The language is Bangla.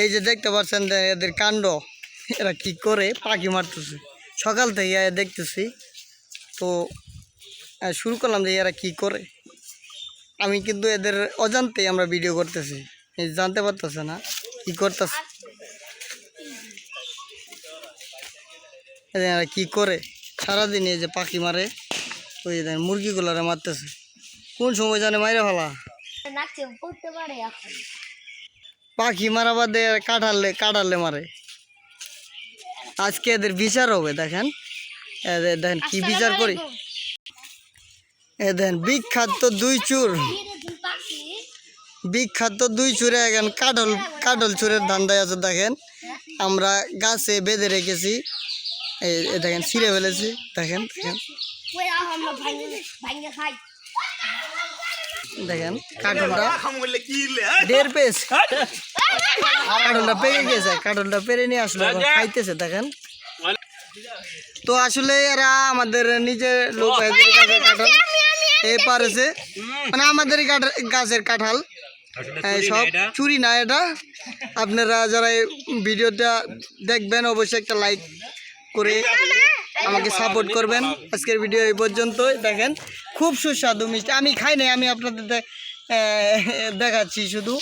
এই যে দেখতে পাচ্ছেন এদের কাণ্ড, এরা কি করে পাখি মারতেছে। সকাল থেকে দেখতেছি, তো শুরু করলাম যে এরা কি করে। আমি কিন্তু এদের অজান্তেই আমরা ভিডিও করতেছি জানতে পারতেছে না কি করতেছে। এরা কি করে? সারাদিন এই যে পাখি মারে, ওই যে মুরগিগুলারে মারতেছে। কোন সময় জানে মাইরে ফেলা নাচে পড়তে পারে এখন পাখি মারা বাদে কাটালে কাটালে মারে। আজকে এদের বিচার হবে দেখেন। এদের দেখেন কি বিচার করি। এ দেখেন বিখ্যাত দুই চুর। বিখ্যাত দুই চুরে এখন কাটল কাটল চুরের ধান্দায় আছে দেখেন। আমরা গাছে বেঁধে রেখেছি। এই দেখেন ছিঁড়ে ফেলেছি। দেখেন দেখেন ওই আমরা ভাঙে ভাঙে খাই দেখেন কাটলটা দেড় পেস কাটলটা পেরে গেছে কাটলটা পেরে নিয়ে আসলো খাইতেছে দেখেন। তো আসলে এরা আমাদের নিজের লোক গাছের কাঁঠাল। এই পারেছে মানে আমাদের গাছের কাঁঠাল। সব চুরি না এটা। আপনারা যারা ভিডিওটা দেখবেন অবশ্যই একটা লাইক করে আমাকে সাপোর্ট করবেন। আজকের ভিডিও এই পর্যন্তই। দেখেন খুব সুস্বাদু মিষ্টি। আমি খাই নাই আমি আপনাদের দেখাচ্ছি শুধু।